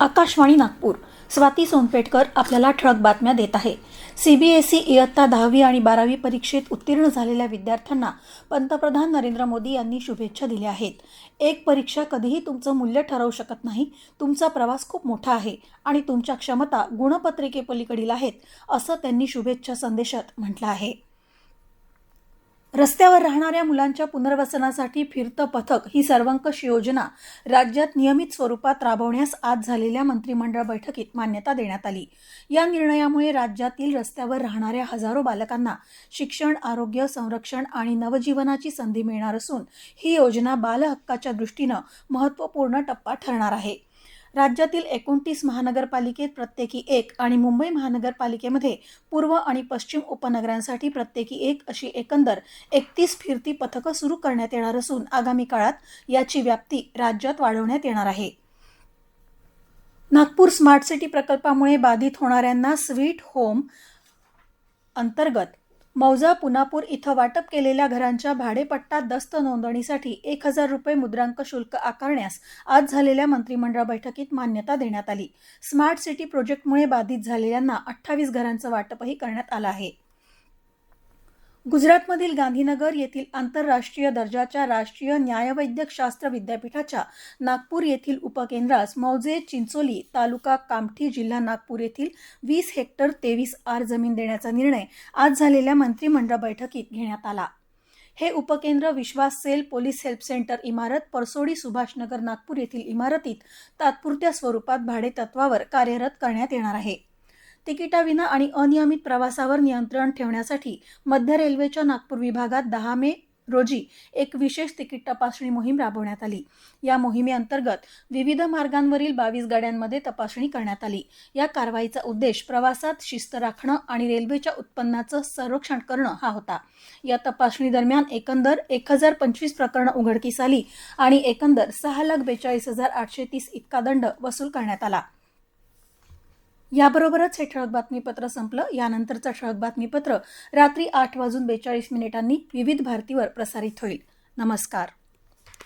आकाशवाणी नागपूर. स्वाती सोनपेटकर आपल्याला ठळक बातम्या देत आहे. सीबीएसई इयत्ता दहावी आणि बारावी परीक्षेत उत्तीर्ण झालेल्या विद्यार्थ्यांना पंतप्रधान नरेंद्र मोदी यांनी शुभेच्छा दिल्या आहेत. एक परीक्षा कधीही तुमचं मूल्य ठरवू शकत नाही. तुमचा प्रवास खूप मोठा आहे आणि तुमच्या क्षमता गुणपत्रिकेपलीकडील आहेत असं त्यांनी शुभेच्छा संदेशात म्हटलं आहे. रस्त्यावर राहणाऱ्या मुलांच्या पुनर्वसनासाठी फिरतं पथक ही सर्वंकष योजना राज्यात नियमित स्वरूपात राबवण्यास आज झालेल्या मंत्रिमंडळ बैठकीत मान्यता देण्यात आली. या निर्णयामुळे राज्यातील रस्त्यावर राहणाऱ्या हजारो बालकांना शिक्षण आरोग्य संरक्षण आणि नवजीवनाची संधी मिळणार असून ही योजना बालहक्काच्या दृष्टीनं महत्त्वपूर्ण टप्पा ठरणार आहे. राज्यातील एकोणतीस महानगरपालिकेत प्रत्येकी एक आणि मुंबई महानगरपालिकेमध्ये पूर्व आणि पश्चिम उपनगरांसाठी प्रत्येकी एक अशी एकंदर एकतीस फिरती पथकं सुरू करण्यात येणार असून आगामी काळात याची व्याप्ती राज्यात वाढवण्यात येणार आहे. नागपूर स्मार्ट सिटी प्रकल्पामुळे बाधित होणाऱ्यांना स्वीट होम अंतर्गत मौजा पुनापूर इथं वाटप केलेल्या घरांच्या भाडेपट्टा दस्त नोंदणीसाठी एक हजार रुपये मुद्रांक शुल्क आकारण्यास आज झालेल्या मंत्रिमंडळ बैठकीत मान्यता देण्यात आली. स्मार्ट सिटी प्रोजेक्टमुळे बाधित झालेल्यांना अठ्ठावीस घरांचं वाटपही करण्यात आलं आहे. गुजरातमधील गांधीनगर येथील आंतरराष्ट्रीय दर्जाच्या राष्ट्रीय न्यायवैद्यक शास्त्र विद्यापीठाच्या नागपूर येथील उपकेंद्रास मौजे चिंचोली तालुका कामठी जिल्हा नागपूर येथील वीस हेक्टर तेवीस आर जमीन देण्याचा निर्णय आज झालेल्या मंत्रिमंडळ बैठकीत घेण्यात आला. हे उपकेंद्र Vishwas cell police help center इमारत परसोडी सुभाषनगर नागपूर येथील इमारतीत तात्पुरत्या स्वरूपात भाडेतत्वावर कार्यरत करण्यात येणार आहे. तिकिटाविना आणि अनियमित प्रवासावर नियंत्रण ठेवण्यासाठी मध्य रेल्वेच्या नागपूर विभागात दहा मे रोजी एक विशेष तिकीट तपासणी मोहीम राबवण्यात आली. या मोहिमेअंतर्गत विविध मार्गांवरील बावीस गाड्यांमध्ये तपासणी करण्यात आली. या कारवाईचा उद्देश प्रवासात शिस्त राखणं आणि रेल्वेच्या उत्पन्नाचं संरक्षण करणं हा होता. या तपासणी दरम्यान एकंदर एक हजार पंचवीस प्रकरणं उघडकीस आली आणि एकंदर सहा लाख बेचाळीस हजार आठशे तीस इतका दंड वसूल करण्यात आला. याबरोबरच हे ठळक बातमीपत्र संपलं. यानंतरचं ठळक बातमीपत्र रात्री आठ वाजून बेचाळीस मिनिटांनी विविध भारतीवर प्रसारित होईल. नमस्कार.